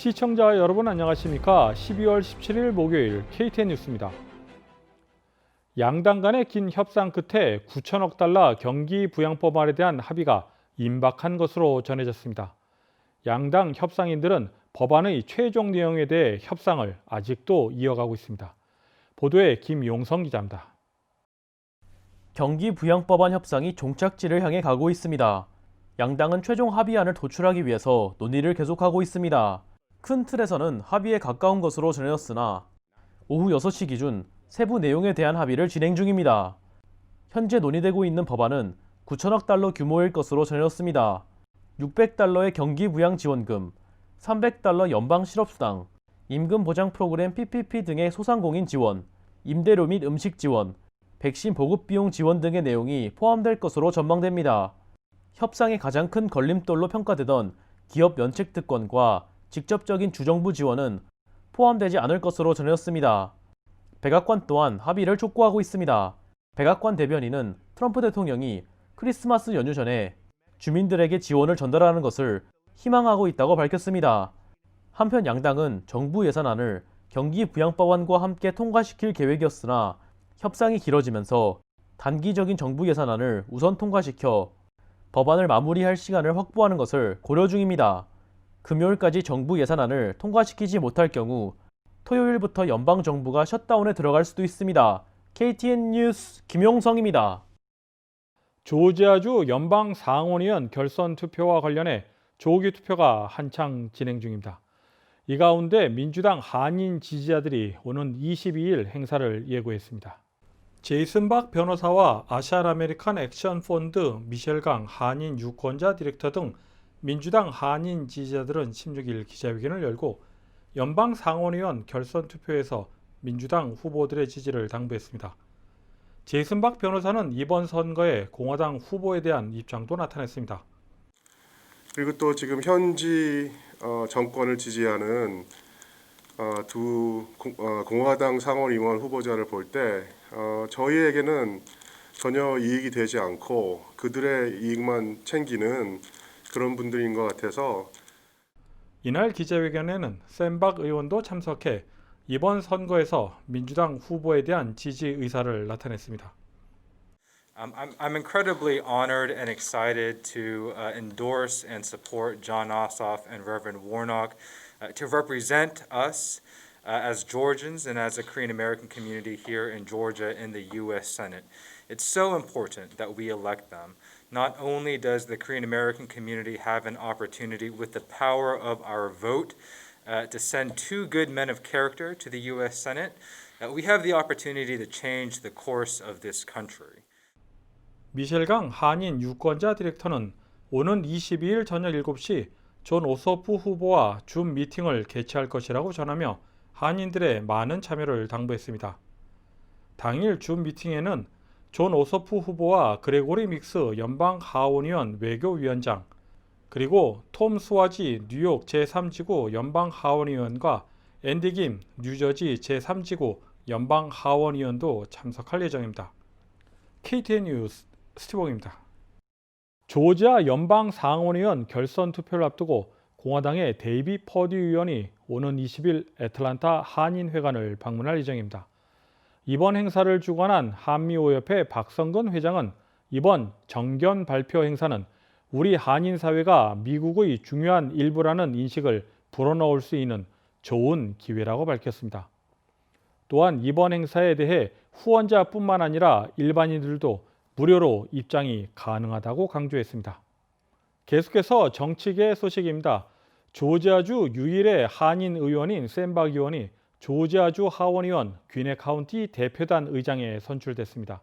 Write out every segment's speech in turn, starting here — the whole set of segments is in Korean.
시청자 여러분 안녕하십니까? 12월 17일 목요일 KTN 뉴스입니다. 양당 간의 긴 협상 끝에 9천억 달러 경기 부양법안에 대한 합의가 임박한 것으로 전해졌습니다. 양당 협상인들은 법안의 최종 내용에 대해 협상을 아직도 이어가고 있습니다. 보도에 김용성 기자입니다. 경기 부양법안 협상이 종착지를 향해 가고 있습니다. 양당은 최종 합의안을 도출하기 위해서 논의를 계속하고 있습니다. 큰 틀에서는 합의에 가까운 것으로 전해졌으나 오후 6시 기준 세부 내용에 대한 합의를 진행 중입니다. 현재 논의되고 있는 법안은 9천억 달러 규모일 것으로 전해졌습니다. 600달러의 경기 부양 지원금, 300달러 연방 실업수당, 임금 보장 프로그램 PPP 등의 소상공인 지원, 임대료 및 음식 지원, 백신 보급 비용 지원 등의 내용이 포함될 것으로 전망됩니다. 협상의 가장 큰 걸림돌로 평가되던 기업 면책 특권과 직접적인 주정부 지원은 포함되지 않을 것으로 전해졌습니다. 백악관 또한 합의를 촉구하고 있습니다. 백악관 대변인은 트럼프 대통령이 크리스마스 연휴 전에 주민들에게 지원을 전달하는 것을 희망하고 있다고 밝혔습니다. 한편 양당은 정부 예산안을 경기 부양법안과 함께 통과시킬 계획이었으나 협상이 길어지면서 단기적인 정부 예산안을 우선 통과시켜 법안을 마무리할 시간을 확보하는 것을 고려 중입니다. 금요일까지 정부 예산안을 통과시키지 못할 경우 토요일부터 연방 정부가 셧다운에 들어갈 수도 있습니다. KTN 뉴스 김용성입니다. 조지아주 연방 상원의원 결선 투표와 관련해 조기 투표가 한창 진행 중입니다. 이 가운데 민주당 한인 지지자들이 오는 22일 행사를 예고했습니다. 제이슨 박 변호사와 아시안 아메리칸 액션 펀드 미셸 강 한인 유권자 디렉터 등 민주당 한인 지지자들은 16일 기자회견을 열고 연방 상원의원 결선 투표에서 민주당 후보들의 지지를 당부했습니다. 제이슨 박 변호사는 이번 선거에 공화당 후보에 대한 입장도 나타냈습니다. 그리고 또 지금 현지 어, 정권을 지지하는 어, 두 공, 어, 공화당 상원의원 후보자를 볼때 어, 저희에게는 전혀 이익이 되지 않고 그들의 이익만 챙기는 그런 분들인 것 같아서 이날 기자회견에는 샘박 의원도 참석해 이번 선거에서 민주당 후보에 대한 지지 의사를 나타냈습니다. Um, I'm, I'm incredibly honored and excited to uh, endorse and support John Ossoff and Reverend Warnock uh, to represent us uh, as Georgians and as a Korean American community here in Georgia in the U.S. Senate. It's so important that we elect them. Not only does the Korean American community have an opportunity with the power of our vote uh, to send two good men of character to the U.S. Senate, uh, we have the opportunity to change the course of this country. 미셸 강 한인 유권자 디렉터는 오는 22일 저녁 7시 존 오소프 후보와 줌 미팅을 개최할 것이라고 전하며 한인들의 많은 참여를 당부했습니다. 당일 줌 미팅에는 존 오소프 후보와 그레고리 믹스 연방 하원의원 외교위원장 그리고 톰 스와지 뉴욕 제3지구 연방 하원의원과 앤디 김 뉴저지 제3지구 연방 하원의원도 참석할 예정입니다. KTN 뉴스 스티븐입니다. 조지아 연방 상원의원 결선 투표를 앞두고 공화당의 데이비 퍼디 의원이 오는 20일 애틀란타 한인회관을 방문할 예정입니다. 이번 행사를 주관한 한미오협회 박성근 회장은 이번 정견 발표 행사는 우리 한인 사회가 미국의 중요한 일부라는 인식을 불어넣을 수 있는 좋은 기회라고 밝혔습니다. 또한 이번 행사에 대해 후원자뿐만 아니라 일반인들도 무료로 입장이 가능하다고 강조했습니다. 계속해서 정치계 소식입니다. 조지아주 유일의 한인 의원인 샘박 의원이 조지아주 하원의원 귀네 카운티 대표단 의장에 선출됐습니다.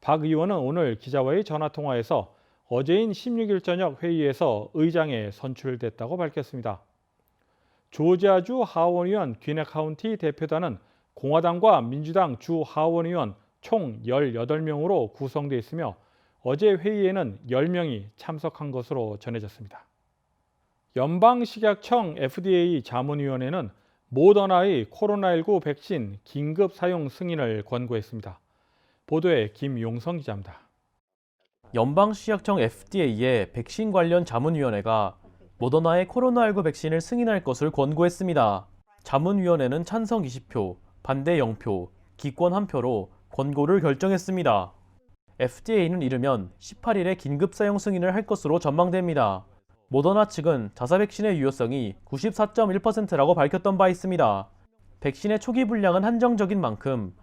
박 의원은 오늘 기자와의 전화 통화에서 어제인 16일 저녁 회의에서 의장에 선출됐다고 밝혔습니다. 조지아주 하원의원 귀네 카운티 대표단은 공화당과 민주당 주 하원의원 총 18명으로 구성되어 있으며 어제 회의에는 10명이 참석한 것으로 전해졌습니다. 연방식약청 FDA 자문위원회는 모더나의 코로나19 백신 긴급 사용 승인을 권고했습니다. 보도에 김용성 기자입니다. 연방시약청 FDA의 백신 관련 자문위원회가 모더나의 코로나19 백신을 승인할 것을 권고했습니다. 자문위원회는 찬성 20표, 반대 0표, 기권 1표로 권고를 결정했습니다. FDA는 이르면 18일에 긴급 사용 승인을 할 것으로 전망됩니다. 모더나 측은 자사 백신의 유효성이 94.1%라고 밝혔던 바 있습니다. 백신의 초기 분량은 한정적인 만큼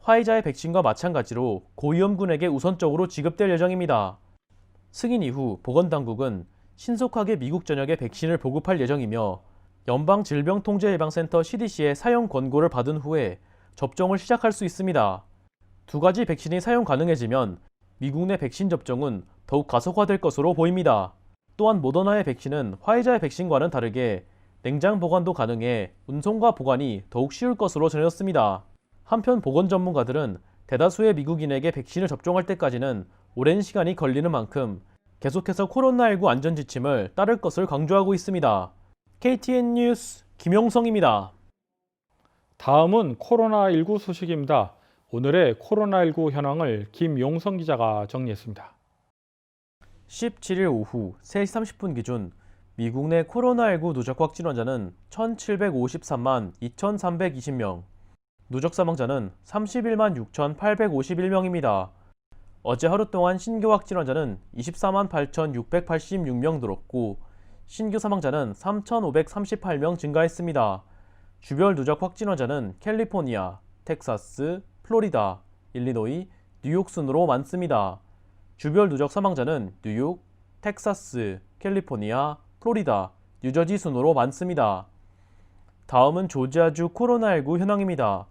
화이자의 백신과 마찬가지로 고위험군에게 우선적으로 지급될 예정입니다. 승인 이후 보건당국은 신속하게 미국 전역에 백신을 보급할 예정이며 연방질병통제예방센터 CDC의 사용 권고를 받은 후에 접종을 시작할 수 있습니다. 두 가지 백신이 사용 가능해지면 미국 내 백신 접종은 더욱 가속화될 것으로 보입니다. 또한 모더나의 백신은 화이자의 백신과는 다르게 냉장 보관도 가능해 운송과 보관이 더욱 쉬울 것으로 전해졌습니다. 한편 보건 전문가들은 대다수의 미국인에게 백신을 접종할 때까지는 오랜 시간이 걸리는 만큼 계속해서 코로나19 안전 지침을 따를 것을 강조하고 있습니다. KTN 뉴스 김용성입니다. 다음은 코로나19 소식입니다. 오늘의 코로나19 현황을 김용성 기자가 정리했습니다. 17일 오후 3시 30분 기준 미국 내 코로나19 누적 확진 환자는 1,753만 2,320명, 누적 사망자는 31만 6,851명입니다. 어제 하루 동안 신규 확진 환자는 24만 8,686명 늘었고 신규 사망자는 3,538명 증가했습니다. 주별 누적 확진 환자는 캘리포니아, 텍사스, 플로리다, 일리노이, 뉴욕 순으로 많습니다. 주별 누적 사망자는 뉴욕, 텍사스, 캘리포니아, 플로리다, 뉴저지 순으로 많습니다. 다음은 조지아주 코로나19 현황입니다.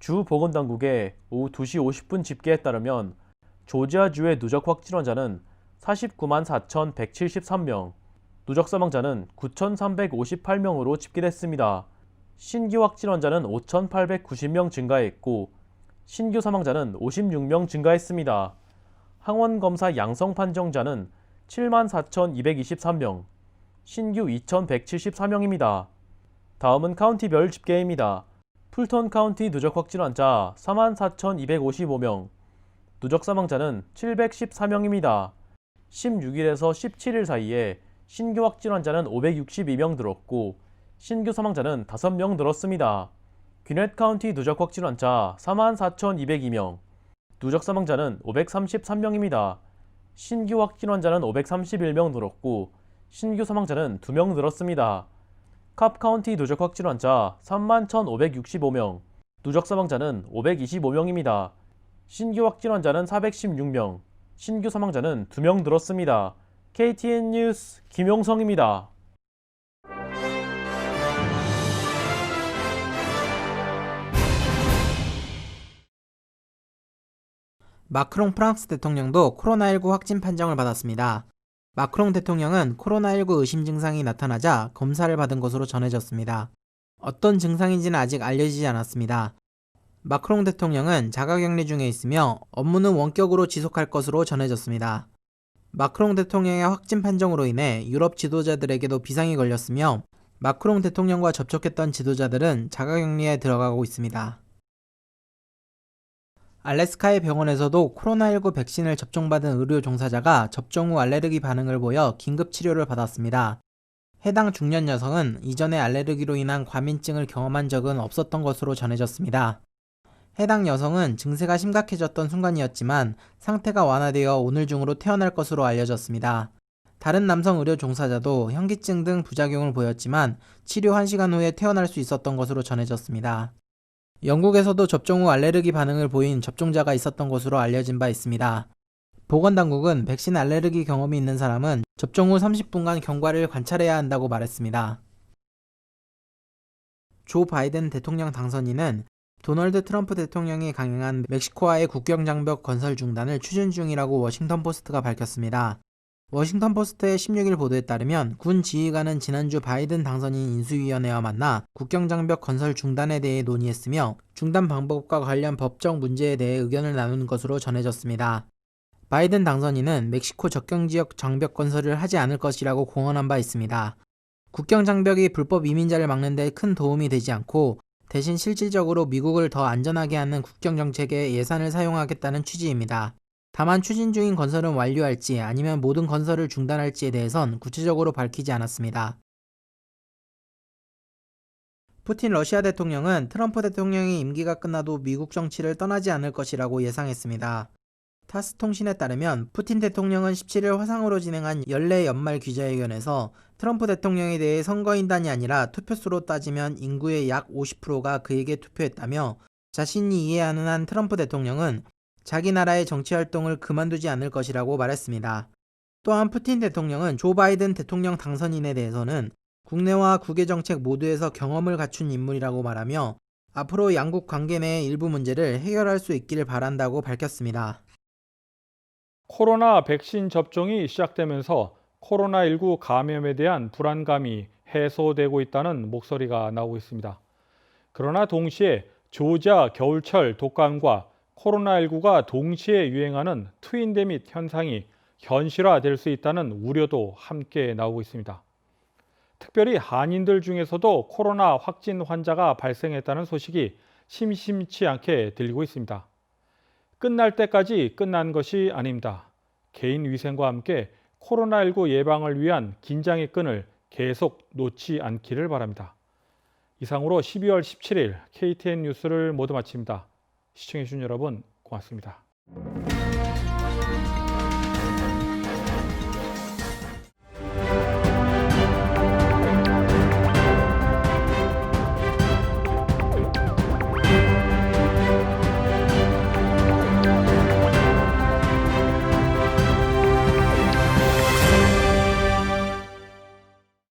주 보건당국의 오후 2시 50분 집계에 따르면 조지아주의 누적 확진 환자는 49만 4,173명, 누적 사망자는 9,358명으로 집계됐습니다. 신규 확진 환자는 5,890명 증가했고 신규 사망자는 56명 증가했습니다. 항원 검사 양성 판정자는 74,223명, 신규 2,174명입니다. 다음은 카운티별 집계입니다. 풀턴 카운티 누적 확진 환자 44,255명, 누적 사망자는 714명입니다. 16일에서 17일 사이에 신규 확진 환자는 562명 늘었고 신규 사망자는 5명 늘었습니다. 귀넷 카운티 누적 확진 환자 44,202명, 누적 사망자는 533명입니다. 신규 확진 환자는 531명 늘었고 신규 사망자는 2명 늘었습니다. 캅 카운티 누적 확진 환자 31,565명, 누적 사망자는 525명입니다. 신규 확진 환자는 416명, 신규 사망자는 2명 늘었습니다. KTN 뉴스 김용성입니다. 마크롱 프랑스 대통령도 코로나19 확진 판정을 받았습니다. 마크롱 대통령은 코로나19 의심 증상이 나타나자 검사를 받은 것으로 전해졌습니다. 어떤 증상인지는 아직 알려지지 않았습니다. 마크롱 대통령은 자가격리 중에 있으며 업무는 원격으로 지속할 것으로 전해졌습니다. 마크롱 대통령의 확진 판정으로 인해 유럽 지도자들에게도 비상이 걸렸으며 마크롱 대통령과 접촉했던 지도자들은 자가격리에 들어가고 있습니다. 알래스카의 병원에서도 코로나19 백신을 접종받은 의료 종사자가 접종 후 알레르기 반응을 보여 긴급 치료를 받았습니다. 해당 중년 여성은 이전에 알레르기로 인한 과민증을 경험한 적은 없었던 것으로 전해졌습니다. 해당 여성은 증세가 심각해졌던 순간이었지만 상태가 완화되어 오늘 중으로 태어날 것으로 알려졌습니다. 다른 남성 의료 종사자도 현기증 등 부작용을 보였지만 치료 1시간 후에 태어날 수 있었던 것으로 전해졌습니다. 영국에서도 접종 후 알레르기 반응을 보인 접종자가 있었던 것으로 알려진 바 있습니다. 보건당국은 백신 알레르기 경험이 있는 사람은 접종 후 30분간 경과를 관찰해야 한다고 말했습니다. 조 바이든 대통령 당선인은 도널드 트럼프 대통령이 강행한 멕시코와의 국경 장벽 건설 중단을 추진 중이라고 워싱턴 포스트가 밝혔습니다. 워싱턴 포스트의 16일 보도에 따르면 군 지휘관은 지난주 바이든 당선인 인수위원회와 만나 국경장벽 건설 중단에 대해 논의했으며 중단 방법과 관련 법적 문제에 대해 의견을 나눈 것으로 전해졌습니다. 바이든 당선인은 멕시코 접경 지역 장벽 건설을 하지 않을 것이라고 공언한 바 있습니다. 국경 장벽이 불법 이민자를 막는 데 큰 도움이 되지 않고 대신 실질적으로 미국을 더 안전하게 하는 국경 정책에 예산을 사용하겠다는 취지입니다. 다만 추진 중인 건설은 완료할지 아니면 모든 건설을 중단할지에 대해선 구체적으로 밝히지 않았습니다. 푸틴 러시아 대통령은 트럼프 대통령의 임기가 끝나도 미국 정치를 떠나지 않을 것이라고 예상했습니다. 타스 통신에 따르면 푸틴 대통령은 17일 화상으로 진행한 연례 연말 기자회견에서 트럼프 대통령에 대해 선거인단이 아니라 투표수로 따지면 인구의 약 50%가 그에게 투표했다며 자신이 이해하는 한 트럼프 대통령은 자기 나라의 정치 활동을 그만두지 않을 것이라고 말했습니다. 또한 푸틴 대통령은 조 바이든 대통령 당선인에 대해서는 국내와 국외 정책 모두에서 경험을 갖춘 인물이라고 말하며 앞으로 양국 관계 내의 일부 문제를 해결할 수 있기를 바란다고 밝혔습니다. 코로나 백신 접종이 시작되면서 코로나19 감염에 대한 불안감이 해소되고 있다는 목소리가 나오고 있습니다. 그러나 동시에 조자 겨울철 독감과 코로나19가 동시에 유행하는 트윈데밋 현상이 현실화될 수 있다는 우려도 함께 나오고 있습니다. 특별히 한인들 중에서도 코로나 확진 환자가 발생했다는 소식이 심심치 않게 들리고 있습니다. 끝날 때까지 끝난 것이 아닙니다. 개인 위생과 함께 코로나19 예방을 위한 긴장의 끈을 계속 놓지 않기를 바랍니다. 이상으로 12월 17일 KTN 뉴스를 모두 마칩니다. 시청해주신 여러분 고맙습니다.